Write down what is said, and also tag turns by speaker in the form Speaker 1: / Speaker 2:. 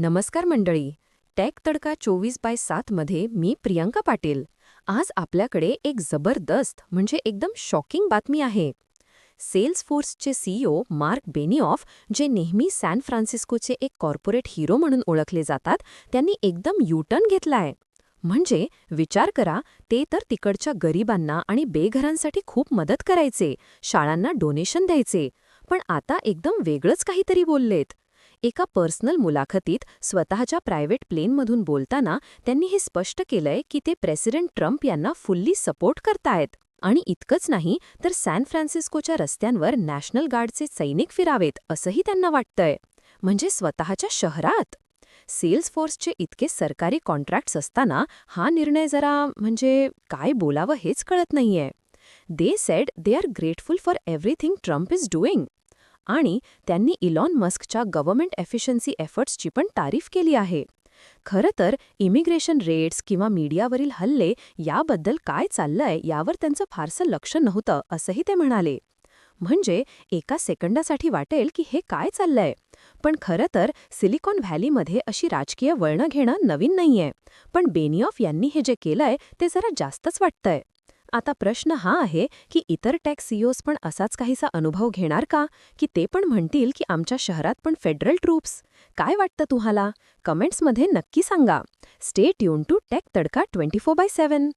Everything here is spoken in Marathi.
Speaker 1: नमस्कार मंडळी. टेक तडका चोवीस बाय सातमध्ये मी प्रियंका पाटील. आज आपल्याकडे एक जबरदस्त म्हणजे एकदम शॉकिंग बातमी आहे. Salesforce CEO Mark Benioff जे नेहमी सॅन फ्रान्सिस्कोचे एक कॉर्पोरेट हिरो म्हणून ओळखले जातात त्यांनी एकदम यूटर्न घेतलाय. म्हणजे विचार करा ते तर तिकडच्या गरिबांना आणि बेघरांसाठी खूप मदत करायचे शाळांना डोनेशन द्यायचे. पण आता एकदम वेगळंच काहीतरी बोललेत. एका पर्सनल मुलाखतीत स्वतःच्या प्रायव्हेट प्लेनमधून बोलताना त्यांनी हे स्पष्ट केलंय की ते प्रेसिडेंट ट्रम्प यांना फुल्ली सपोर्ट करतायत. आणि इतकंच नाही तर सॅन फ्रान्सिस्कोच्या रस्त्यांवर नॅशनल गार्डचे सैनिक फिरावेत असंही त्यांना वाटतंय. म्हणजे स्वतःच्या शहरात? सेल्स फोर्सचे इतके सरकारी कॉन्ट्रॅक्ट्स असताना हा निर्णय जरा म्हणजे काय बोलावं हेच कळत नाहीये. They said they are grateful for everything Trump is doing. आणि त्यांनी इलॉन मस्कच्या गव्हर्नमेंट एफिशियन्सी एफर्ट्सची पण तारीफ केली आहे. खरं तर इमिग्रेशन रेट्स किंवा मीडियावरील हल्ले याबद्दल काय चाललंय यावर त्यांचं फारसं लक्ष नव्हतं असंही ते म्हणाले. म्हणजे एका सेकंदासाठी वाटेल की हे काय चाललंय? पण खरं तर सिलिकॉन व्हॅलीमध्ये अशी राजकीय वळणं घेणं नवीन नाहीये. पण बेनिऑफ यांनी हे जे केलंय ते जरा जास्तच वाटतंय. आता प्रश्न हा आहे की इतर टॅक्स सीओज पण असाच काहीसा अनुभव घेणार का? की ते पण म्हणतील की आमच्या शहरात पण फेडरल ट्रूप्स? काय वाटतं तुम्हाला? कमेंट्समध्ये नक्की सांगा. Stay tune to tech Tadka twenty four by seven